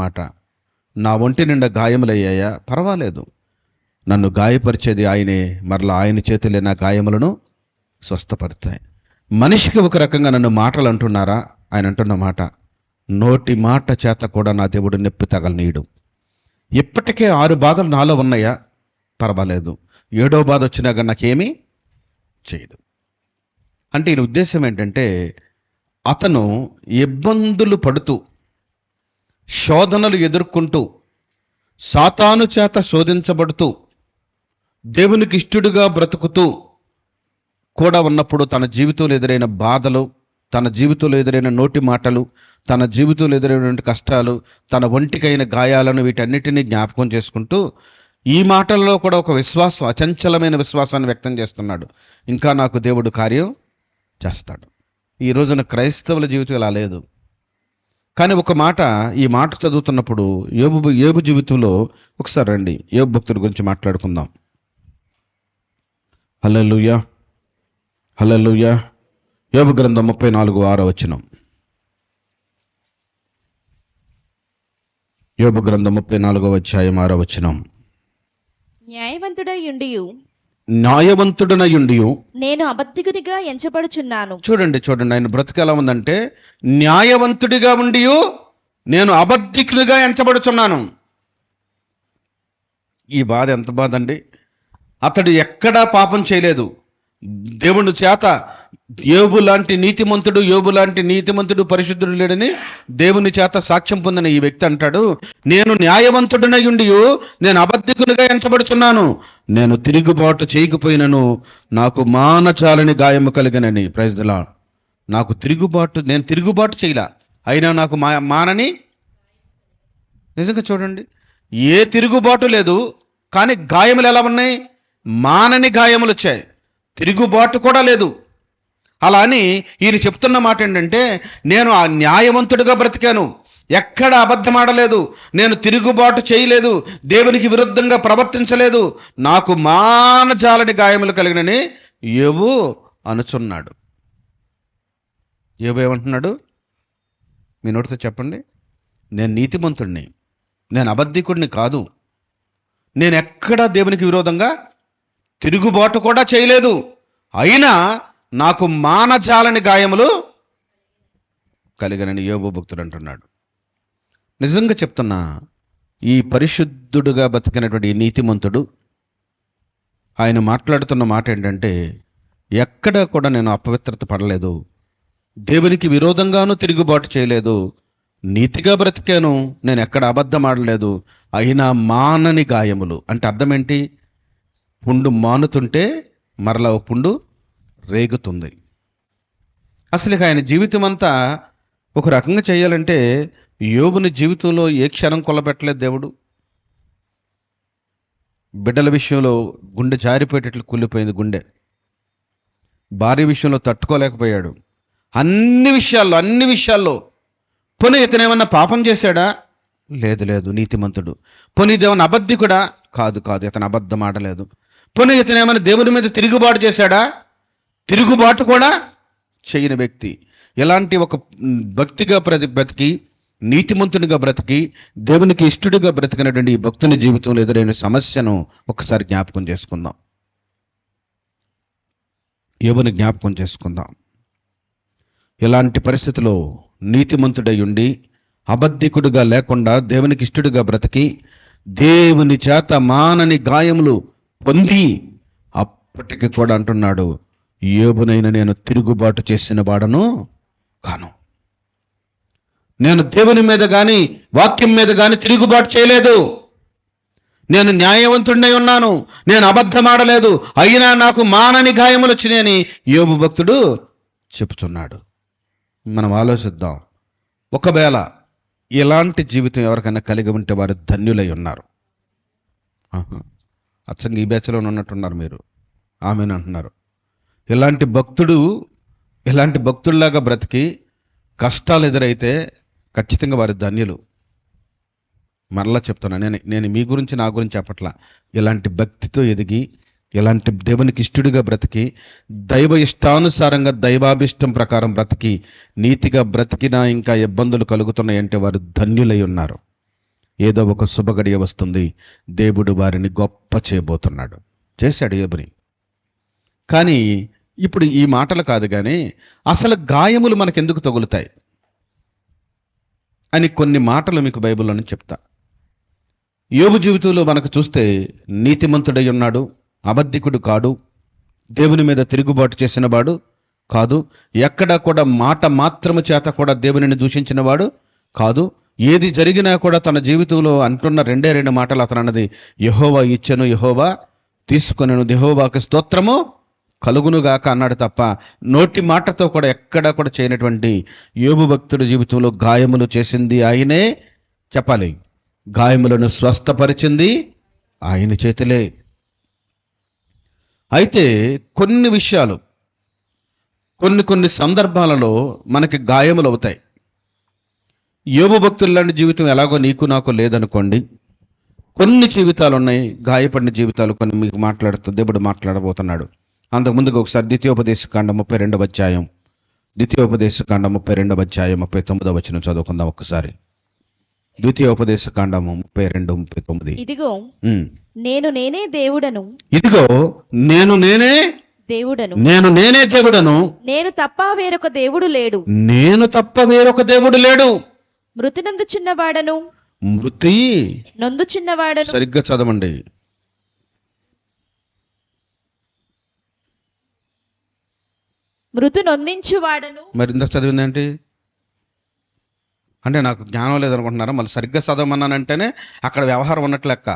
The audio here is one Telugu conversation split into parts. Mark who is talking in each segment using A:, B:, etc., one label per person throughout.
A: మాట నా ఒంటి నిండా గాయములయ్యాయా? పర్వాలేదు. నన్ను గాయపరిచేది ఆయనే మరలా ఆయన చేతులే నా గాయములను స్వస్థపరుతాయి. మనిషికి ఒక రకంగా నన్ను మాటలు అంటున్నారా ఆయన అంటున్న మాట నోటి మాట చేత కూడా నా దేవుడు నొప్పి తగలనీయడు. ఇప్పటికే ఆరు బాధలు నాలో ఉన్నాయా? పర్వాలేదు. ఏడో బాధ వచ్చినా కానీ నాకేమీ చేయదు. అంటే ఈయన ఉద్దేశం ఏంటంటే అతను ఇబ్బందులు పడుతూ శోధనలు ఎదుర్కొంటూ సాతాను చేత శోధించబడుతూ దేవునికి ఇష్టడుగా బ్రతుకుతూ కూడా ఉన్నప్పుడు తన జీవితంలో ఎదురైన బాధలు తన జీవితంలో ఎదురైన నోటి మాటలు తన జీవితంలో ఎదురైనటువంటి కష్టాలు తన ఒంటికైన గాయాలను వీటన్నిటినీ జ్ఞాపకం చేసుకుంటూ ఈ మాటల్లో కూడా ఒక విశ్వాసం అచంచలమైన విశ్వాసాన్ని వ్యక్తం చేస్తున్నాడు. ఇంకా నాకు దేవుడు కార్యం చేస్తాడు. ఈ రోజున క్రైస్తవుల జీవితం ఇలా లేదు. కానీ ఒక మాట ఈ మాట చదువుతున్నప్పుడు యోబు యోబు జీవితంలో ఒకసారి రండి. యోబు భక్తుడి గురించి మాట్లాడుకుందాం. హలలుయా హలలుయా యోబు గ్రంథం ముప్పై నాలుగు ఆరో వచనం. యోబు గ్రంథం ముప్పై నాలుగో అధ్యాయం ఆరో వచనం.
B: న్యాయవంతుడయుండియు
A: న్యాయవంతుడనయుండి
B: నేను అబద్ధికునిగా ఎంచబడుచున్నాను.
A: చూడండి చూడండి ఆయన బ్రతుకు ఎలా ఉందంటే న్యాయవంతుడిగా ఉండి నేను అబద్ధికునిగా ఎంచబడుచున్నాను. ఈ బాధ ఎంత బాధ అండి అతడు ఎక్కడా పాపం చేయలేదు. దేవుని చేత యోబు లాంటి నీతిమంతుడు యోబు లాంటి నీతిమంతుడు పరిశుద్ధుడు లేడని దేవుని చేత సాక్ష్యం పొందిన ఈ వ్యక్తి అంటాడు నేను న్యాయవంతుడినై ఉండి నేను అబద్ధికునిగా ఎంచబడుచున్నాను. నేను తిరుగుబాటు చేయకపోయినను నాకు మానచాలని గాయము కలిగినని. ప్రజలా నాకు తిరుగుబాటు నేను తిరుగుబాటు చేయలా. అయినా నాకు మా మానని? నిజంగా చూడండి. ఏ తిరుగుబాటు లేదు కానీ గాయములు ఎలా ఉన్నాయి? మానని గాయములు వచ్చాయి. తిరుగుబాటు కూడా లేదు. అలా అని ఈయన చెప్తున్న మాట ఏంటంటే నేను ఆ న్యాయవంతుడిగా బ్రతికాను. ఎక్కడ అబద్ధం ఆడలేదు నేను తిరుగుబాటు చేయలేదు. దేవునికి విరుద్ధంగా ప్రవర్తించలేదు. నాకు మానజాలని గాయములు కలిగినని ఏవు అనుచున్నాడు. ఏవో ఏమంటున్నాడు? మీ నోటితో చెప్పండి. నేను నీతిమంతుడిని నేను అబద్ధికుడిని కాదు. నేను ఎక్కడా దేవునికి విరోధంగా తిరుగుబాటు కూడా చేయలేదు. అయినా నాకు మానజాలని గాయములు కలిగనని యోబు భక్తుడు అంటున్నాడు. నిజంగా చెప్తున్నా ఈ పరిశుద్ధుడుగా బతికినటువంటి నీతిమంతుడు ఆయన మాట్లాడుతున్న మాట ఏంటంటే ఎక్కడా కూడా నేను అపవిత్రత పడలేదు దేవునికి విరోధంగానూ తిరుగుబాటు చేయలేదు నీతిగా బ్రతికాను నేను ఎక్కడ అబద్ధం ఆడలేదు అయినా మానని గాయములు. అంటే అర్థం ఏంటి పుండు మానుతుంటే మరలా ఓ పుండు రేగుతుంది. అసలు ఆయన జీవితం అంతా ఒక రకంగా చేయాలంటే యోగుని జీవితంలో ఏ క్షణం కొల్లబెట్టలేదు దేవుడు. బిడ్డల విషయంలో గుండె జారిపోయేటట్లు కుళ్ళిపోయింది గుండె. భార్య విషయంలో తట్టుకోలేకపోయాడు. అన్ని విషయాల్లో అన్ని విషయాల్లో. పోనీ ఇతను ఏమన్నా పాపం చేశాడా? లేదు లేదు నీతిమంతుడు. పోనీ దేవుని అబద్ధికుడా? కాదు కాదు ఇతను అబద్ధం ఆడలేదు. పోనీ ఇతను ఏమైనా దేవుని మీద తిరుగుబాటు చేశాడా? తిరుగుబాటు కూడా చేయని వ్యక్తి. ఎలాంటి ఒక భక్తిగా ప్రతి బ్రతికి నీతిమంతునిగా బ్రతికి దేవునికి ఇష్టడిగా బ్రతికినటువంటి ఈ భక్తుని జీవితంలో ఎదురైన సమస్యను ఒకసారి జ్ఞాపకం చేసుకుందాం. యోబుని జ్ఞాపకం చేసుకుందాం? ఎలాంటి పరిస్థితిలో నీతిమంతుడై ఉండి అబద్ధికుడుగా లేకుండా దేవునికి ఇష్టడుగా బ్రతికి దేవుని చేత మానని గాయములు పొంది అప్పటికి కూడా అంటున్నాడు యోబునైన నేను తిరుగుబాటు చేసిన వాడను కాను. నేను దేవుని మీద గాని వాక్యం మీద గాని తిరుగుబాటు చేయలేదు. నేను న్యాయవంతుడినై ఉన్నాను. నేను అబద్ధమాడలేదు. అయినా నాకు మానని గాయములు వచ్చినాయని యోబు భక్తుడు చెప్తున్నాడు మనం ఆలోచిద్దాం. ఒకవేళ ఇలాంటి జీవితం ఎవరికైనా కలిగి ఉంటే వారు ధన్యులై ఉన్నారు. అచ్చంగా ఈ బ్యాచ్లో ఉన్నట్టున్నారు మీరు. ఆమెను అంటున్నారు ఇలాంటి భక్తుడు ఇలాంటి భక్తుల్లాగా బ్రతికి కష్టాలు ఎదురైతే ఖచ్చితంగా వారి ధన్యులు. మరలా చెప్తున్నా నేను నేను మీ గురించి నా గురించి చెప్పట్లా. ఇలాంటి భక్తితో ఎదిగి ఇలాంటి దేవునికి ఇష్టడుగా బ్రతికి దైవ ఇష్టానుసారంగా దైవాభిష్టం ప్రకారం బ్రతికి నీతిగా బ్రతికినా ఇంకా ఇబ్బందులు కలుగుతున్నాయంటే వారు ధన్యులై ఉన్నారు. ఏదో ఒక శుభగడియ వస్తుంది దేవుడు వారిని గొప్ప చేయబోతున్నాడు. చేశాడు ఏబుని. కానీ ఇప్పుడు ఈ మాటలు కాదు కానీ అసలు గాయములు మనకెందుకు తగులుతాయి? అని కొన్ని మాటలు మీకు బైబిల్లో నుంచి చెప్తా. యోగు జీవితంలో మనకు చూస్తే నీతిమంతుడై ఉన్నాడు అబద్ధికుడు కాడు దేవుని మీద తిరుగుబాటు చేసినవాడు కాదు ఎక్కడా కూడా మాట మాత్రము చేత కూడా దేవునిని దూషించిన వాడు కాదు ఏది జరిగినా కూడా తన జీవితంలో అంటున్న రెండే రెండు మాటలు అతను అన్నది యహోవా ఇచ్చను యహోవా తీసుకొనను యహోవాకి స్తోత్రము కలుగునుగాక అన్నాడు తప్ప నోటి మాటతో కూడా ఎక్కడా కూడా చేయనటువంటి యోబు భక్తుడి జీవితంలో గాయములు చేసింది ఆయనే చెప్పాలి. గాయములను స్వస్థపరిచింది ఆయన చేతులే. అయితే కొన్ని విషయాలు కొన్ని కొన్ని సందర్భాలలో మనకి గాయములు అవుతాయి. యోగు భక్తుల్లాంటి జీవితం ఎలాగో నీకు నాకు లేదనుకోండి. కొన్ని జీవితాలు ఉన్నాయి గాయపడిన జీవితాలు కొన్ని మీకు మాట్లాడుతూ దేవుడు మాట్లాడబోతున్నాడు. అంతకు ముందుగా ఒకసారి ద్వితీయోపదేశ కాండ ముప్పై రెండవ అధ్యాయం. ద్వితీయోపదేశ కాండ ముప్పై రెండవ అధ్యాయం ముప్పై తొమ్మిదవ వచ్చిన చదువుకుందాం ఒక్కసారి. ద్వితీయోపదేశ కాండము ముప్పై రెండు ముప్పై తొమ్మిది.
B: ఇదిగో
A: ఉమ్.
B: నేను నేనే దేవుడను.
A: ఇదిగో నేను నేనే
B: దేవుడను.
A: నేను నేనే దేవుడను.
B: నేను తప్ప వేరొక దేవుడు లేడు.
A: నేను తప్ప వేరొక దేవుడు లేడు.
B: మృతి నందు చిన్నవాడను
A: మృతి
B: నొందు చిన్నవాడను
A: సరిగ్గా చదవండి.
B: మృతు నొందించువాడను
A: మరి ఇందాక చదివిందేంటి అంటే నాకు జ్ఞానం లేదనుకుంటున్నారా? మళ్ళీ సరిగ్గా చదవమన్నానంటేనే అక్కడ వ్యవహారం ఉన్నట్లు లెక్క.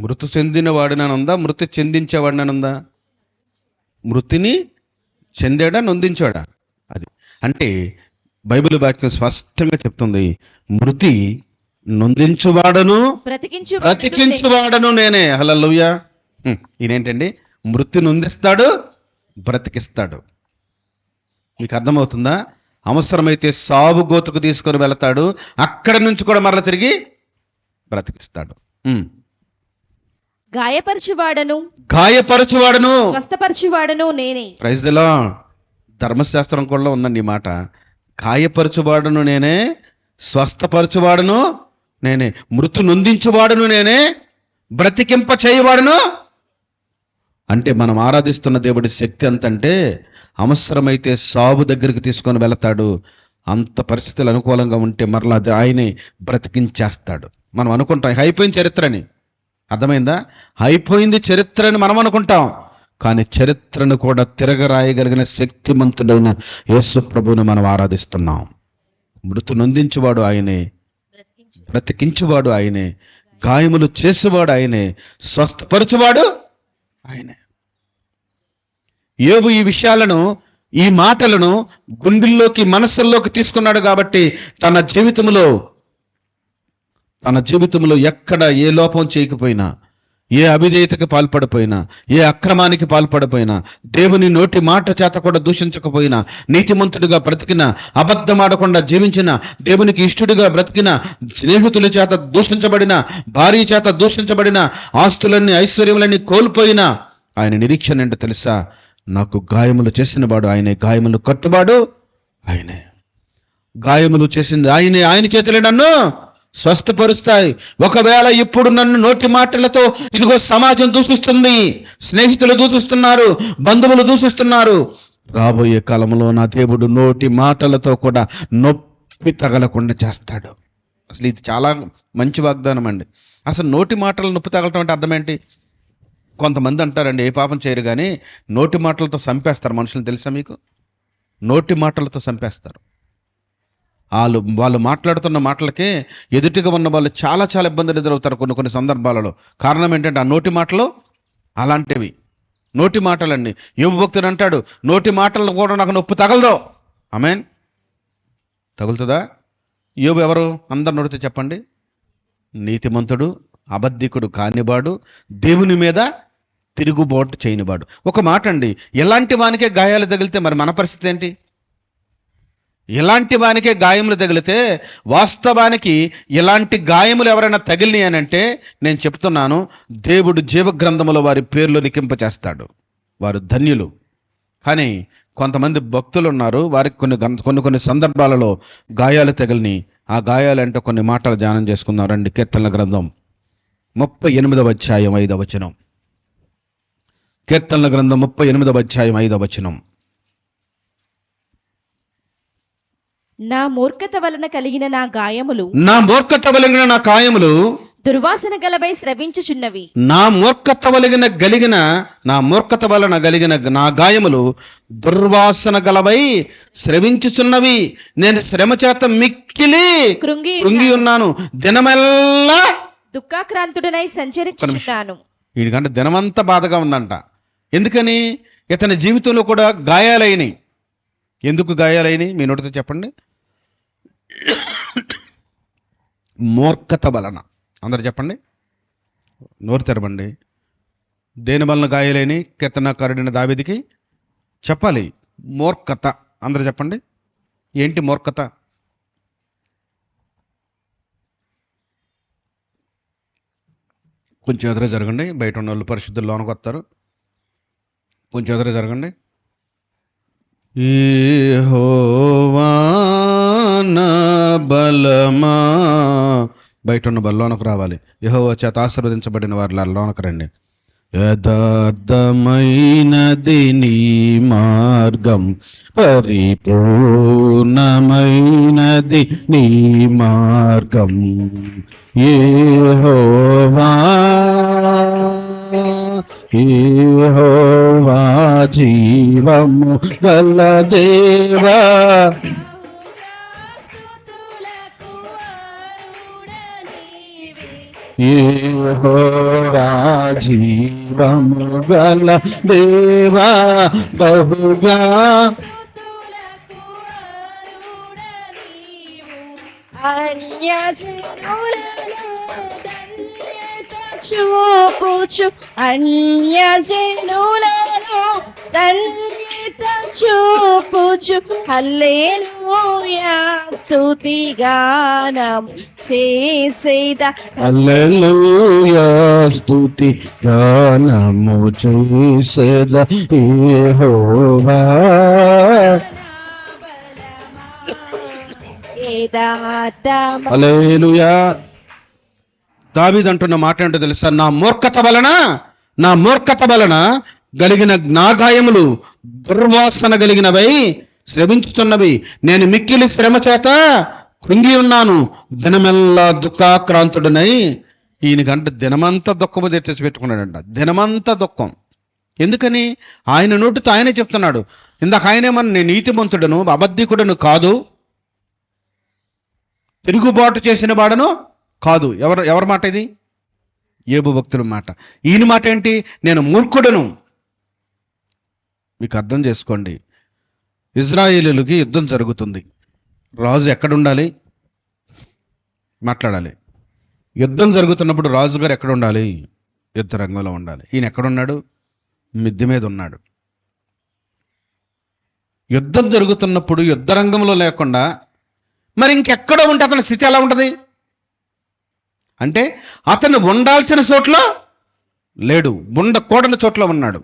A: మృతి చెందిన వాడిననుందా మృతి చెందించేవాడిననుందా? మృతిని చెందాడా? నొందించాడా? అది. అంటే బైబిల్ వాక్యం స్పష్టంగా చెప్తుంది. మృతి నొందించువాడను
B: బ్రతికించు
A: బ్రతికించువాడను నేనే. హలలుయ్య ఈయనేంటండి? మృతి నొందిస్తాడు బ్రతికిస్తాడు. మీకు అర్థమవుతుందా? అవసరమైతే సాగు గోతుకు తీసుకొని వెళతాడు అక్కడి నుంచి కూడా మరల తిరిగి బ్రతికిస్తాడు.
B: గాయపరచువాడను.
A: గాయపరచువాడను.
B: స్వస్థపరచువాడను నేనే.
A: ప్రైజ్ దిలా ధర్మశాస్త్రం కూడా ఉందండి ఈ మాట. గాయపరచువాడును నేనే స్వస్థపరచువాడును నేనే మృతు నొందించువాడును నేనే బ్రతికింప చేయవాడును అంటే మనం ఆరాధిస్తున్న దేవుడి శక్తి ఎంతంటే అవసరమైతే సాగు దగ్గరికి తీసుకొని వెళతాడు. అంత పరిస్థితులు అనుకూలంగా ఉంటే మరలా అది ఆయనే బ్రతికించేస్తాడు. మనం అనుకుంటాం అయిపోయిన చరిత్రని అర్థమైందా? అయిపోయింది చరిత్ర అని మనం అనుకుంటాం. కానీ చరిత్రను కూడా తిరగరాయగలిగిన శక్తిమంతుడైన యేసు ప్రభువుని మనం ఆరాధిస్తున్నాం. మృతు నొందించువాడు ఆయనే. బ్రతికించువాడు ఆయనే. గాయములు చేసేవాడు ఆయనే. స్వస్థపరచువాడు ఆయనే. యోగు ఈ విషయాలను ఈ మాటలను గుండెల్లోకి మనస్సుల్లోకి తీసుకున్నాడు కాబట్టి తన జీవితంలో తన జీవితంలో ఎక్కడ ఏ లోపం చేయకపోయినా ఏ అవిధేయతకి పాల్పడిపోయినా ఏ అక్రమానికి పాల్పడిపోయినా దేవుని నోటి మాట చేత కూడా దూషించకపోయినా నీతిమంతుడిగా బ్రతికిన అబద్ధమాడకుండా జీవించిన దేవునికి ఇష్టడిగా బ్రతికిన స్నేహితుల చేత దూషించబడిన భార్య చేత దూషించబడిన ఆస్తులన్నీ ఐశ్వర్యములన్నీ కోల్పోయినా ఆయన నిరీక్షణ ఏంటో తెలుసా? నాకు గాయములు చేసిన వాడు ఆయనే. గాయములు కట్టుబాడు ఆయనే. గాయములు చేసింది ఆయనే. ఆయన చేతులే నన్ను స్వస్థపరుస్తాయి. ఒకవేళ ఇప్పుడు నన్ను నోటి మాటలతో ఇదిగో సమాజం దూషిస్తుంది స్నేహితులు దూషిస్తున్నారు బంధువులు దూషిస్తున్నారు. రాబోయే కాలంలో నా దేవుడు నోటి మాటలతో కూడా నొప్పి తగలకుండా చేస్తాడు. అసలు ఇది చాలా మంచి వాగ్దానం అండి. అసలు నోటి మాటలు నొప్పి తగలటం అంటే అర్థం ఏంటి కొంతమంది అంటారండి ఏ పాపం చేయరు కానీ నోటి మాటలతో చంపేస్తారు మనుషులు తెలుసా మీకు? నోటి మాటలతో చంపేస్తారు. వాళ్ళు వాళ్ళు మాట్లాడుతున్న మాటలకే ఎదుటిగా ఉన్న వాళ్ళు చాలా చాలా ఇబ్బందులు ఎదురవుతారు కొన్ని కొన్ని సందర్భాలలో. కారణం ఏంటంటే ఆ నోటి మాటలు అలాంటివి. నోటి మాటలండి యువభక్తుడు అంటాడు నోటి మాటలను కూడా నాకు నొప్పి తగలదు. ఆమెన్. తగులుతుందా? యోబు ఎవరు? అందరు నోడితే చెప్పండి. నీతిమంతుడు అబద్ధికుడు కానివాడు దేవుని మీద తిరుగుబాటు చేయనివాడు. ఒక మాట అండి ఎలాంటి వానికే గాయాలు తగిలితే మరి మన పరిస్థితి ఏంటి? ఇలాంటి వానికే గాయములు తగిలితే వాస్తవానికి ఇలాంటి గాయములు ఎవరైనా తగిలినాయి అని అంటే నేను చెప్తున్నాను దేవుడు జీవగ్రంథములో వారి పేర్లు లిఖింపచేస్తాడు. వారు ధన్యులు. కానీ కొంతమంది భక్తులు ఉన్నారు వారికి కొన్ని గం- కొన్ని కొన్ని సందర్భాలలో గాయాలు తగిలిని ఆ గాయాలంటే కొన్ని మాటలు ధ్యానం చేసుకుందాం. రండి కీర్తనల గ్రంథం ముప్పై ఎనిమిదవ అధ్యాయం ఐదవ వచనం. కీర్తనల గ్రంథం ముప్పై ఎనిమిదవ అధ్యాయం ఐదవ వచనం.
B: నా మూర్ఖత వలన కలిగిన నా గాయములు
A: నా మూర్ఖత వలిగిన నా కాయములు
B: దుర్వాసన గలవై స్రవించుచున్నవి.
A: నా మూర్ఖత వలిగిన గలిగిన నా మూర్ఖత వలన గలిగిన నా గాయములు దుర్వాసన గలవై స్రవించుచున్నవి. నేను శ్రమ చేత మిక్కిలి
B: కృంగి
A: కృంగి ఉన్నాను. దినమెల్లా
B: దుఃఖాక్రాంతుడనై సంచరించుచున్నాను.
A: వీడికంటే దినమంతా బాధగా ఉందంట. ఎందుకని? ఇతని జీవితంలో కూడా గాయాలైనవి ఎందుకు గాయాలైనవి మీ నోటితో చెప్పండి. మూర్ఖత వలన. అందరు చెప్పండి. నోరు తెరవండి. దేని వలన గాయాలైన కీర్తనకారుడైన దావిదికి చెప్పాలి. మూర్ఖత. అందరు చెప్పండి. ఏంటి మూర్ఖత? కొంచెం ఎదురే జరగండి. బయట ఉన్న వాళ్ళు పరిశుద్ధులు వస్తారు. కొంచెం ఎదురే జరగండి. ఈ హో బలమా? బయట ఉన్న బల్లోనకు రావాలి. యెహోవా చేత ఆశీర్వదించబడిన వారి లోనకు రండి. యథార్థమైనది నీ మార్గం పరిపూర్ణమైనది నీ మార్గం. ఏహోవా ఏహోవా జీవము గల దేవా. జీవము గల దేవా బహుగా
B: చూపుచు అన్యజనులను ధన్యత చూపుచు హల్లెలూయా స్తుతి గానం చేసేద.
A: హల్లెలూయా స్తుతి గానము చేసేద యెహోవా హల్లెలూయా. దావీదు అంటున్న మాట ఏంటో తెలుసా? నా మూర్ఖత వలన నా మూర్ఖత వలన కలిగిన నాగాయములు దుర్వాసన కలిగినవై శ్రమించుతున్నవి. నేను మిక్కిలి శ్రమ చేత కృంగి ఉన్నాను. దినమెల్లా దుఃఖాక్రాంతుడనై గంట దినమంతా దుఃఖము తెచ్చేసి పెట్టుకున్నాడంట. దినమంతా దుఃఖం. ఎందుకని? ఆయన నోటితో ఆయనే చెప్తున్నాడు. ఇందాక ఆయనేమన్నా నేను నీతిమంతుడను అబద్ధికుడను కాదు. తిరుగుబాటు చేసిన వాడను కాదు. ఎవరు ఎవరి మాట ఇది? ఏబు భక్తుల మాట. ఈయన మాట ఏంటి? నేను మూర్ఖుడను. మీకు అర్థం చేసుకోండి. ఇజ్రాయేలీలకి యుద్ధం జరుగుతుంది. రాజు ఎక్కడుండాలి? మాట్లాడాలి. యుద్ధం జరుగుతున్నప్పుడు రాజుగారు ఎక్కడ ఉండాలి యుద్ధ రంగంలో ఉండాలి. ఈయన ఎక్కడున్నాడు? మిద్దె మీద ఉన్నాడు. యుద్ధం జరుగుతున్నప్పుడు యుద్ధ రంగంలో లేకుండా మరి ఇంకెక్కడ ఉంటే అతని స్థితి ఎలా ఉంటుంది? అంటే అతను ఉండాల్సిన చోట్ల లేడు. ఉండకూడని చోట్ల ఉన్నాడు.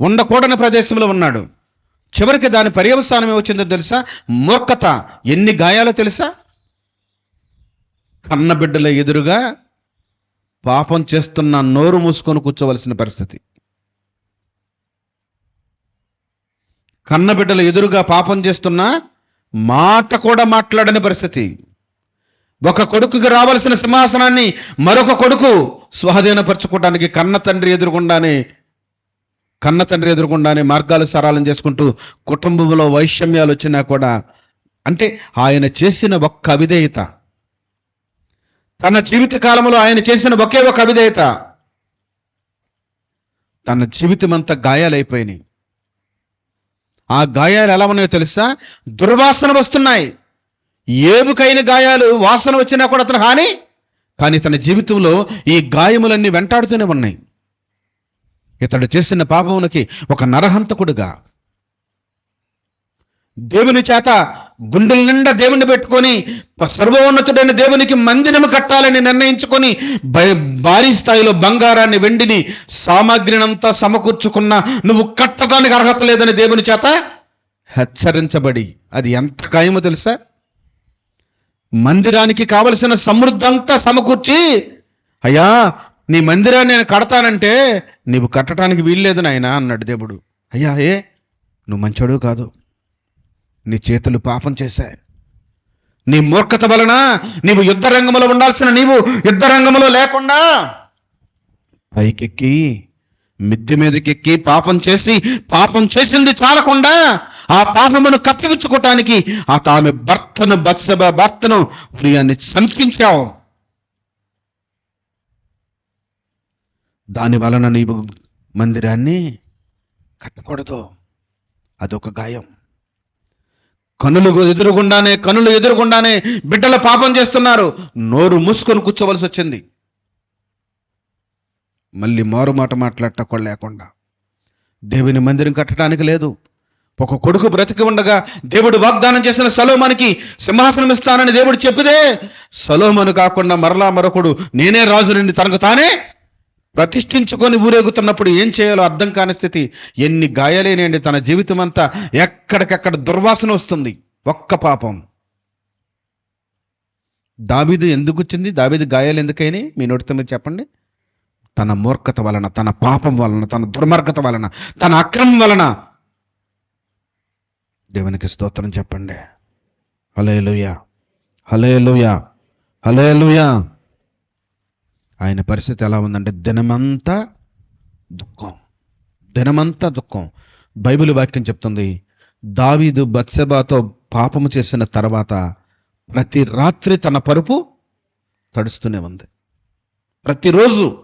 A: ఉండకూడని ప్రదేశంలో ఉన్నాడు. చివరికి దాని పర్యవసానం ఏమొచ్చిందో తెలుసా? మూర్ఖత. ఎన్ని గాయాలో తెలుసా? కన్నబిడ్డల ఎదురుగా పాపం చేస్తున్న నోరు మూసుకొని కూర్చోవలసిన పరిస్థితి. కన్నబిడ్డల ఎదురుగా పాపం చేస్తున్న మాట కూడా మాట్లాడని పరిస్థితి. ఒక కొడుకుకి రావాల్సిన సింహాసనాన్ని మరొక కొడుకు స్వాధీనపరచుకోవడానికి కన్న తండ్రి ఎదురుకుండానే కన్న తండ్రి ఎదురుకుండానే మార్గాలు సరళం చేసుకుంటూ కుటుంబంలో వైషమ్యాలు వచ్చినా కూడా అంటే ఆయన చేసిన ఒక్క అవిధేయత తన జీవిత కాలంలో ఆయన చేసిన ఒకే ఒక అవిధేయత తన జీవితం అంతా గాయాలైపోయినాయి. ఆ గాయాలు ఎలా ఉన్నాయో తెలుసా? దుర్వాసన వస్తున్నాయి. ఏబుకైన గాయాలు వాసన వచ్చినా కూడా అతను హాని కానీ తన జీవితంలో ఈ గాయములన్నీ వెంటాడుతూనే ఉన్నాయి. ఇతడు చేసిన పాపమునకి ఒక నరహంతకుడుగా. దేవుని చేత గుండెల నిండా దేవుని పెట్టుకొని సర్వోన్నతుడైన దేవునికి మందిరము కట్టాలని నిర్ణయించుకొని భారీ స్థాయిలో బంగారాన్ని వెండిని సామాగ్రినంతా సమకూర్చుకున్న నువ్వు కట్టడానికి అర్హత లేదని దేవుని చేత హెచ్చరించబడి అది ఎంత ఖాయమో తెలుసా? మందిరానికి కావలసిన సమృద్ధంతా సమకూర్చి అయ్యా నీ మందిరాన్ని నేను కడతానంటే నీవు కట్టడానికి వీల్లేదు నాయనా అన్నాడు దేవుడు. అయ్యా ఏ? నువ్వు మంచోడు కాదు. నీ చేతులు పాపం చేశాయి. నీ మూర్ఖత వలన నీవు యుద్ధ రంగంలో ఉండాల్సిన నీవు యుద్ధ రంగంలో లేకుండా పైకెక్కి మిద్దె మీదకెక్కి పాపం చేసి పాపం చేసింది చాలకుండా ఆ పాపమును కప్పిపుచ్చుకోవటానికి ఆ తామె భర్తను బత్సబ భర్తను ప్రియాన్ని చంపించావు. దాని వలన నీవు మందిరాన్ని కట్టకూడదు. అదొక గాయం. కనులు ఎదురుగుండానే కనులు ఎదురుగుండానే బిడ్డల పాపం చేస్తున్నారు. నోరు మూసుకొని కూర్చోవలసి వచ్చింది. మళ్ళీ మారు మాట మాట్లాడటం లేకుండా. దేవుని మందిరం కట్టడానికి లేదు. ఒక కొడుకు బ్రతికి ఉండగా దేవుడు వాగ్దానం చేసిన సలోమానికి సింహాసనం ఇస్తానని దేవుడు చెప్పిదే సలోమను కాకుండా మరలా మరొకడు నేనే రాజు నుండి తనకు తానే ప్రతిష్ఠించుకొని ఊరేగుతున్నప్పుడు ఏం చేయాలో అర్థం కాని స్థితి. ఎన్ని గాయాలేనండి తన జీవితం అంతా ఎక్కడికెక్కడ దుర్వాసన వస్తుంది. ఒక్క పాపం. దావీదు ఎందుకు వచ్చింది? దావీదు గాయాలు ఎందుకైనాయి? మీ నోటితో మీరు చెప్పండి. తన మూర్ఖత వలన తన పాపం వలన తన దుర్మార్గత వలన తన అక్రమం వలన దేవునికి స్తోత్రం చెప్పండి. హలేలుయా హలేలుయా హలేలుయా ఆయన పరిస్థితి ఎలా ఉందంటే దినమంతా దుఃఖం. దినమంతా దుఃఖం. బైబిల్ వాక్యం చెప్తుంది దావీదు బత్సెబాతో పాపము చేసిన తర్వాత ప్రతి రాత్రి తన పరుపు తడుస్తూనే ఉంది. ప్రతిరోజు